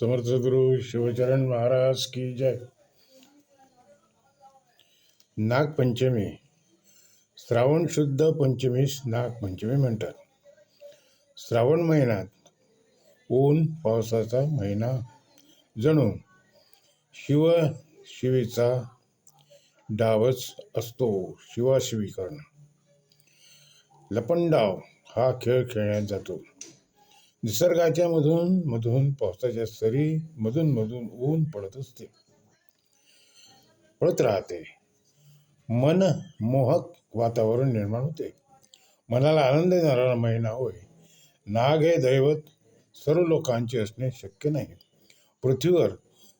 समर्थ गुरु शिवचरण महाराज की जय. नागपंचमी. श्रावण शुद्ध पंचमीस नागपंचमी म्हणतात. श्रावण महिन्यात ऊन पावसाचा महिना जणू शिव शिवीचा डावच असतो शिवाशिवी करणं लपंडाव हा खेळ खेळण्यात जातो. निसर्गाच्या मधून मधून पावसाच्या सरी मधून मधून ऊन पडत असते. पडत राहते. मन मोहक वातावरण निर्माण होते. मनाला आनंद देणारा महिना होय. नाग हे दैवत सर्व लोकांचे असणे शक्य नाही. पृथ्वीवर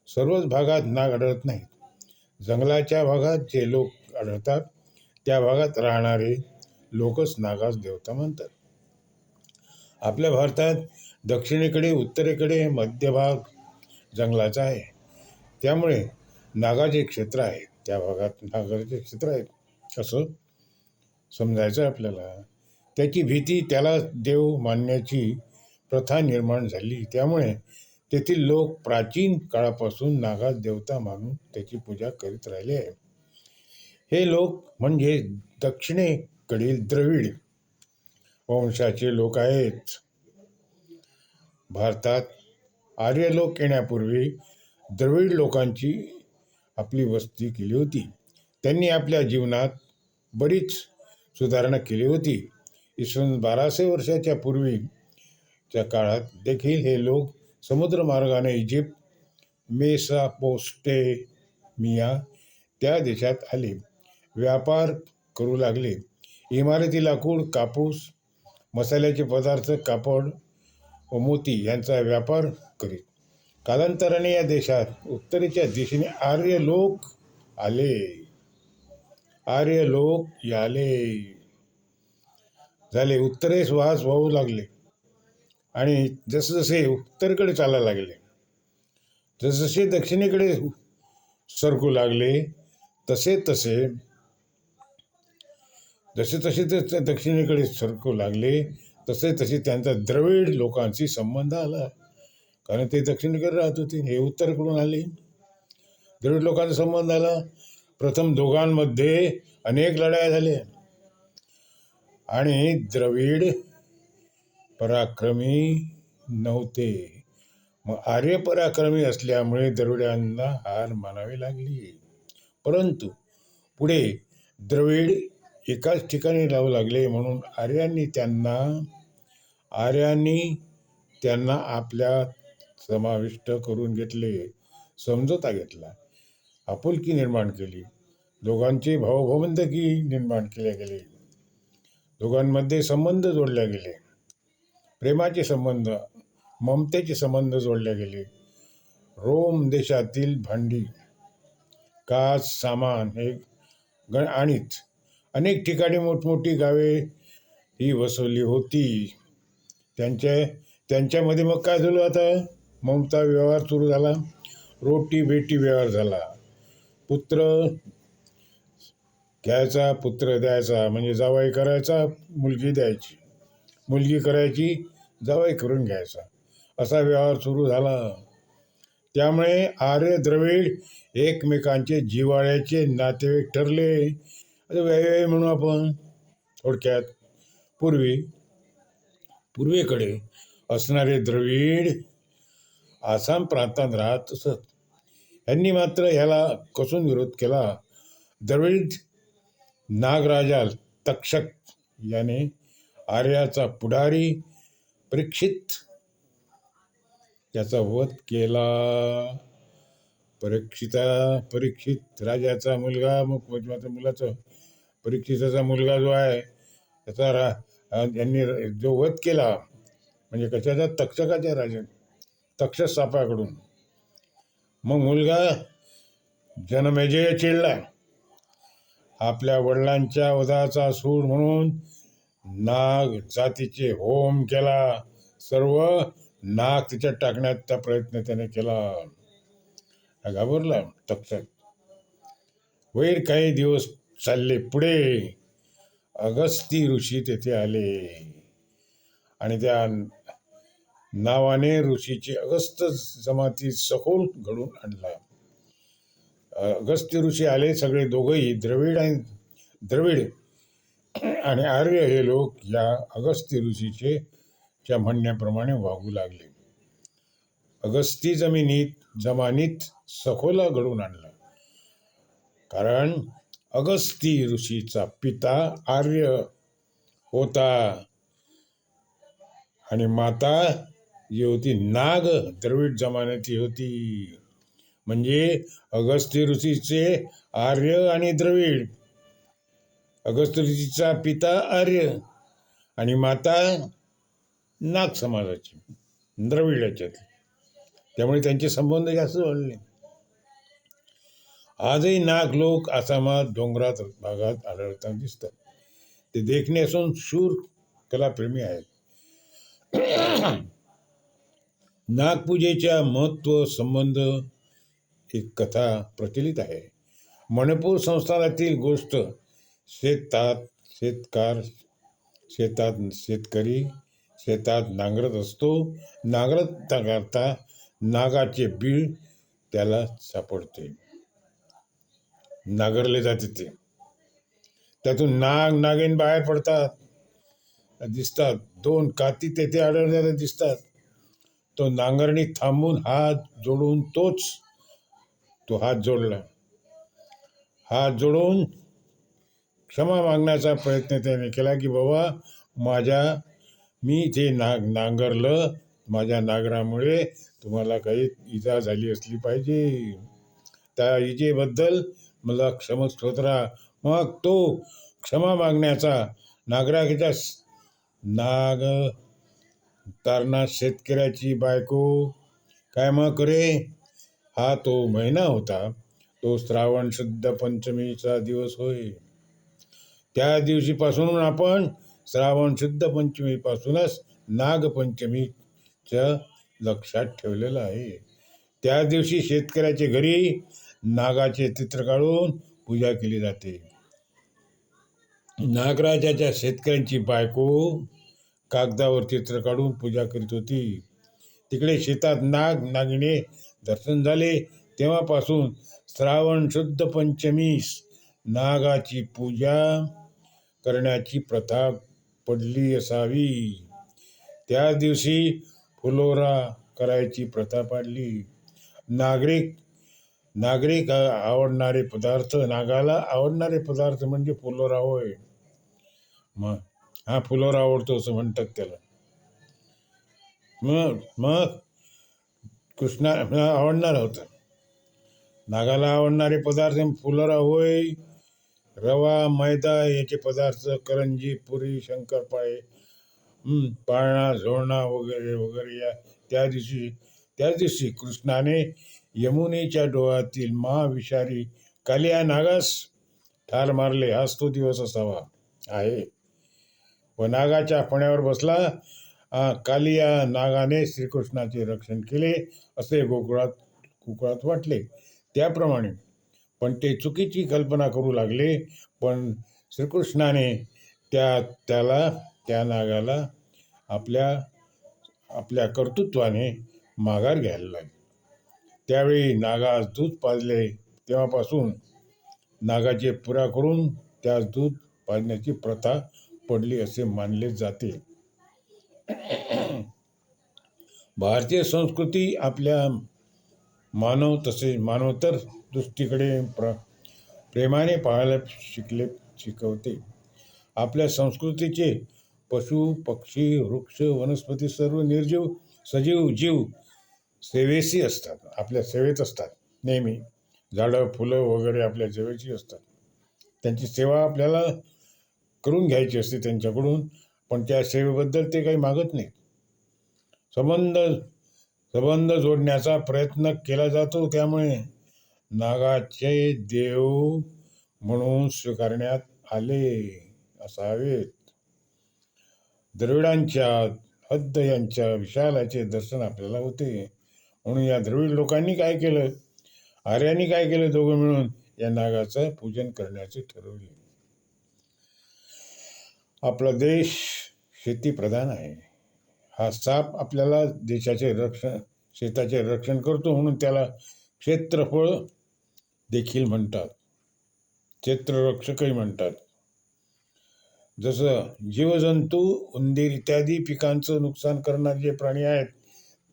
सर्वच भागात नाग आढळत नाहीत. जंगलाच्या भागात जे लोक आढळतात त्या भागात राहणारे लोकच नागास देवता म्हणतात. आपल्या भारतात दक्षिणेकडे उत्तरेकडे मध्यभाग जंगलाचा आहे. त्यामुळे नागाचे क्षेत्र आहे त्या भागात नागाचे क्षेत्र आहे असं समजायचं आहे आपल्याला. त्याची भीती त्याला देव मानण्याची प्रथा निर्माण झाली. त्यामुळे तेथील लोक प्राचीन काळापासून नागास देवता मानून त्याची पूजा करीत राहिले आहे हे लोक म्हणजे दक्षिणेकडील द्रविड वंशाचे लोक आहेत. भारतात आर्य लोक येण्यापूर्वी द्रविड लोकांची आपली वस्ती केली होती. त्यांनी आपल्या जीवनात बरीच सुधारणा केली होती. इसवी बाराशे वर्षाच्या पूर्वीच्या काळात देखील हे लोक समुद्रमार्गाने इजिप्त मेसापोस्टेमिया त्या देशात आले. व्यापार करू लागले. इमारती लाकूड कापूस मसाल्याचे पदार्थ कापड व मोती यांचा व्यापार करीत. कालांतराने या देशात उत्तरेच्या दिशेने आर्य लोक आले. आर्य लोक याले. झाले उत्तरेस वास वाहू लागले. आणि जसजसे उत्तरेकडे चालायला लागले जसजसे दक्षिणेकडे सरकू लागले तसे तसे जसे तसे ते दक्षिणेकडे सरकू लागले तसे तसे त्यांचा द्रविड लोकांशी संबंध आला. कारण ते दक्षिणेकडे राहत होते हे उत्तरकडून आले. द्रविड लोकांचा संबंध आला. प्रथम दोघांमध्ये अनेक लढाया झाल्या. आणि द्रविड पराक्रमी नव्हते. मग आर्य पराक्रमी असल्यामुळे द्रविडांना हार मानावी लागली. परंतु पुढे द्रविड एकाच ठिकाणी राहू लागले म्हणून आर्यांनी त्यांना आर्यांनी त्यांना आपल्या समाविष्ट करून घेतले समजोता घेतला. आपुलकी निर्माण केली. दोघांची भावभवंतकी निर्माण केल्या गेली. दोघांमध्ये संबंध जोडले गेले. प्रेमाचे संबंध ममतेचे संबंध जोडले गेले. रोम देशातील भांडी काच सामान हे गण आणीत. अनेक ठिकाणी मोठमोठी गावे ही वसवली होती. त्यांचे त्यांच्यामध्ये मग काय झालं आता? ममता व्यवहार सुरू झाला. रोटी बेटी व्यवहार झाला. पुत्र घ्यायचा पुत्र द्यायचा म्हणजे जावाई करायचा मुलगी द्यायची. मुलगी करायची जावाई करून घ्यायचा. असा व्यवहार सुरू झाला. त्यामुळे आर्य द्रविड एकमेकांचे जिवाळ्याचे नातेवाईक ठरले. आता वेगवेगळे म्हणू आपण. थोडक्यात पूर्वी पूर्वेकडे असणारे द्रविड आसाम प्रांतात राहत असत. यांनी मात्र ह्याला कसून विरोध केला? द्रविड नागराजा तक्षक याने आर्याचा पुढारी परीक्षित याचा वध केला. परीक्षिता परीक्षित राजाचा मुलगा मग मुलाचं परीक्षिताचा मुलगा जो आहे त्याचा रा यांनी जो वध केला म्हणजे कशाचा? तक्षकाच्या राजा तक्षक सापाकडून मग मुलगा जनमेजय चिडला. आपल्या वडिलांच्या वधाचा सूड म्हणून नाग जातीचे होम केला. सर्व नाग तिच्यात टाकण्याचा प्रयत्न त्याने केला. घाबरला तक्षक. वैर काही दिवस चालले पुढे. अगस्ती ऋषी तेथे आले. आणि त्या नावाने ऋषीची अगस्त जमाती सखोल घडून आणला. अगस्त्य ऋषी आले सगळे दोघंही द्रविड आणि द्रविड. आणि आर्य हे लोक या अगस्त्य ऋषीचे च्या म्हणण्याप्रमाणे वागू लागले. अगस्ती जमिनीत जमानीत सखोला घडून आणला. कारण अगस्ती ऋषीचा पिता आर्य होता. आणि माता जी होती नाग द्रविड जमान्याची होती. म्हणजे अगस्त्य ऋषीचे आर्य आणि द्रविड. अगस्त्य ऋषीचा पिता आर्य आणि माता नाग समाजाची द्रविडाच्यात त्यामुळे त्यांचे संबंध जास्त वाढले. आजही नाग लोक आसामात डोंगरात भागात आढळताना दिसतात. ते देखणे असून शूर कलाप्रेमी आहेत. नागपूजेच्या महत्त्व संबंध एक कथा प्रचलित आहे. मणिपूर संस्थानातील गोष्ट शेतात शेतकार शेतात शेतकरी शेतात नांगरत असतो. नांगरत करता नागाचे बीळ त्याला सापडते. नांगरले जाते ते. त्यातून नाग नागिन बाहेर पडतात. दिसतात. दोन काती तेथे आढळलेल्या दिसतात. तो नांगरणी थांबून हात जोडून तोच तो हात जोडला. हात जोडून क्षमा मागण्याचा प्रयत्न त्याने केला की बाबा माझ्या मी ते नाग नांगरलं. माझ्या नागरामुळे तुम्हाला काही इजा झाली असली पाहिजे. त्या इजेबद्दल मला क्षमस्तोत्रा मग तो क्षमा मागण्याचा नागराच्या नाग तारणा शेतकऱ्याची बायको. काय मग करे हा तो महिना होता. तो श्रावण शुद्ध पंचमीचा दिवस होय. त्या दिवशीपासून आपण श्रावण शुद्ध पंचमीपासूनच नागपंचमीच्या लक्षात ठेवलेलं आहे. त्या दिवशी शेतकऱ्याच्या घरी नागाचे चित्र काढून पूजा केली जाते. नागराजाच्या शेतकऱ्यांची बायको कागदावर चित्र काढून पूजा करीत होती. तिकडे शेतात नाग नागिने दर्शन झाले. तेव्हापासून श्रावण शुद्ध पंचमीस नागाची पूजा करण्याची प्रथा पडली असावी. त्या दिवशी फुलोरा करायची प्रथा पाडली. नागरिक नागरिक आवडणारे पदार्थ नागाला आवडणारे पदार्थ म्हणजे फुलोरा होय. मग हा फुलोरा आवडतो असं म्हणतात त्याला. मग मग कृष्णा आवडणार होतं. नागाला आवडणारे पदार्थ म्हणजे फुलोरा होय. रवा मैदा याचे पदार्थ करंजी पुरी शंकरपाळे पाळणा झोळणा वगैरे वगैरे या त्या दिवशी त्याच दिवशी कृष्णाने यमुनेच्या डोळ्यातील महाविषारी कालिया नागास ठार मारले. हाच तो दिवस असावा. आहे. व नागाच्या फण्यावर बसला. कालिया नागाने श्रीकृष्णाचे रक्षण केले असे गोकुळात गोकुळात वाटले. त्याप्रमाणे पण ते चुकीची कल्पना करू लागले. पण श्रीकृष्णाने त्या त्याला त्या नागाला आपल्या आपल्या कर्तृत्वाने माघार घ्यायला लागले. त्यावेळी नागास दूध पाजले. तेव्हापासून नागाचे पुरा करून त्यास दूध पाजण्याची प्रथा पडली असे मानले जाते. भारतीय संस्कृती आपल्या मानव तसेच मानवतर दृष्टीकडे प्र प्रेमाने पाहायला शिकले शिकवते. आपल्या संस्कृतीचे पशु पक्षी वृक्ष वनस्पती सर्व निर्जीव सजीव जीव सेवेशी असतात आपल्या सेवेत असतात. नेहमी झाडं फुलं वगैरे आपल्या सेवेची असतात. त्यांची सेवा आपल्याला करून घ्यायची असते त्यांच्याकडून पण त्या सेवेबद्दल ते काही मागत नाहीत. संबंध संबंध जोडण्याचा प्रयत्न केला जातो त्यामुळे नागाचे देव म्हणून स्वीकारण्यात आले असावेत. द्रविडांच्या हद्द यांच्या विशालाचे दर्शन आपल्याला होते. म्हणून या द्रविड लोकांनी काय केलं? आर्यांनी काय केलं दोघं मिळून? या नागाचं पूजन करण्याचे ठरवले. आपला देश शेतीप्रधान आहे. हा साप आपल्याला देशाचे रक्षण शेताचे रक्षण करतो म्हणून त्याला क्षेत्रफळ देखील म्हणतात. क्षेत्ररक्षकही म्हणतात. जसं जीवजंतू उंदीर इत्यादी पिकांचं नुकसान करणारे जे प्राणी आहेत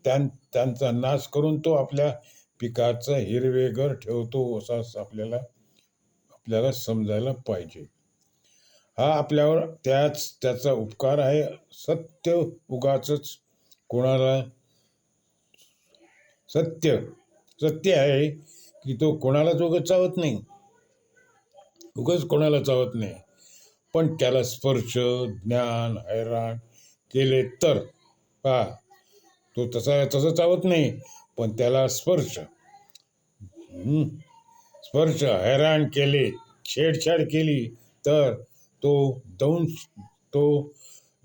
त्यां त्यांचा नाश करून तो आपल्या पिकाचं हिरवेगर ठेवतो असं आपल्याला आपल्याला समजायला पाहिजे. हा आपल्यावर त्याच त्याचा उपकार आहे. सत्य उगाच कोणाला सत्य सत्य आहे की तो कोणालाच उगत चावत नाही. उगच कोणाला चावत नाही. पण त्याला स्पर्श ज्ञान हैराण केले तर पहा तो तसा तसं चावत नाही पण त्याला स्पर्श. स्पर्श हैराण केले छेडछाड केली तर तो दंश तो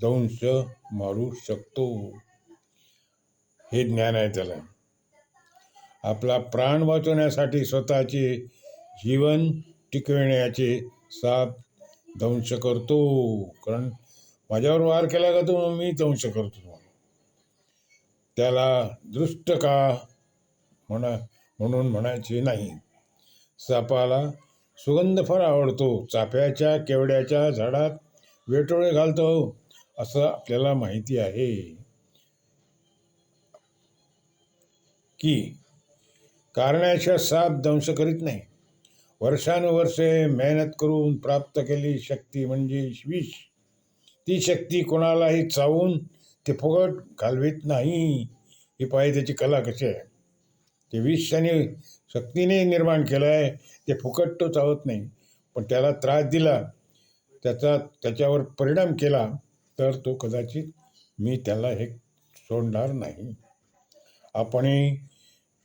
दंश मारू शकतो. हे ज्ञान आहे त्याला. आपला प्राण वाचवण्यासाठी स्वतःचे जीवन टिकविण्याचे साप दंश करतो. कारण माझ्यावर वार केला का तो? मी दंश करतो. त्याला दृष्ट का म्हणा म्हणून म्हणायचे नाही. सापाला सुगंध फार आवडतो. चाफ्याच्या केवड्याच्या झाडात वेटोळे घालतो असं आपल्याला माहिती आहे. की कारण्याच्या साप दंश करीत नाही. वर्षानुवर्षे मेहनत करून प्राप्त केली शक्ती म्हणजे विष. ती शक्ती कोणालाही चावून ते फुकट घालवीत नाही ही पाहिजे त्याची कला कशी आहे? ते विष आणि शक्तीने निर्माण केलं आहे ते फुकट तो चावत नाही. पण त्याला त्रास दिला त्याचा त्याच्यावर परिणाम केला तर तो कदाचित मी त्याला हे सोडणार नाही. आपणही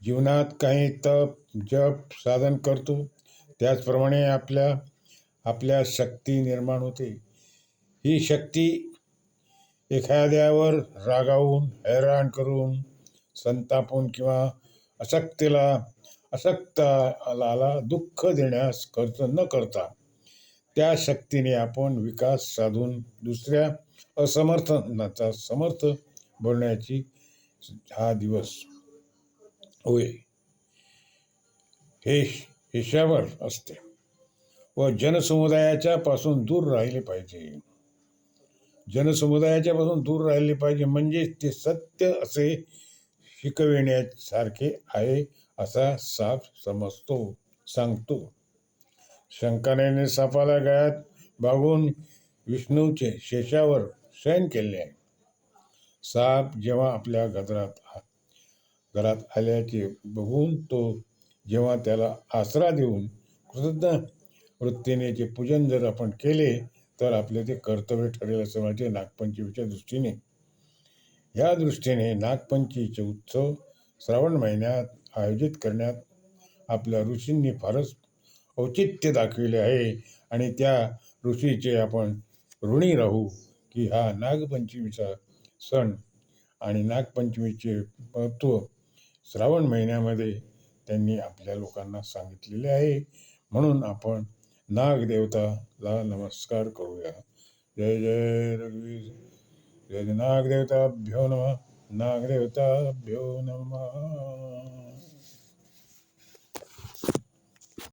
जीवनात काही तप जप साधन करतो. त्याचप्रमाणे आपल्या आपल्या शक्ती निर्माण होते. ही शक्ती एखाद्यावर रागावून हैराण करून संतापून किंवा अशक्तीला अशक्ताला दुःख देण्यास खर्च न करता त्या शक्तीने आपण विकास साधून दुसऱ्या असमर्थनाचा समर्थ बनण्याची हा दिवस होय. हे हिशावर असते व जनसमुदायाच्या पासून दूर राहिले पाहिजे. जनसमुदायाच्यापासून दूर राहिले पाहिजे. म्हणजे ते सत्य असे शिकविण्यासारखे आहे असा साप समजतो सांगतो. शंकराने सापाला गळ्यात बागून विष्णूचे शेषावर शयन केले. आहे साप जेव्हा आपल्या गजरात घरात आल्याचे बघून तो जेव्हा त्याला आसरा देऊन कृतज्ञ वृत्तीने जे पूजन जर आपण केले तर आपले ते कर्तव्य ठरेल असं वाटते नागपंचमीच्या दृष्टीने. या दृष्टीने नागपंचमीचे उत्सव श्रावण महिन्यात आयोजित करण्यात आपल्या ऋषींनी फारच औचित्य दाखविले आहे आणि त्या ऋषीचे आपण ऋणी राहू की हा नागपंचमीचा सण आणि नागपंचमीचे महत्त्व श्रावण महिन्यामध्ये त्यांनी आपल्या लोकांना सांगितलेले आहे. म्हणून आपण नागदेवताला नमस्कार करूया. जय जय रघुवीर. जय जय नागदेवताभ्यो नमः. नागदेवताभ्यो नमः.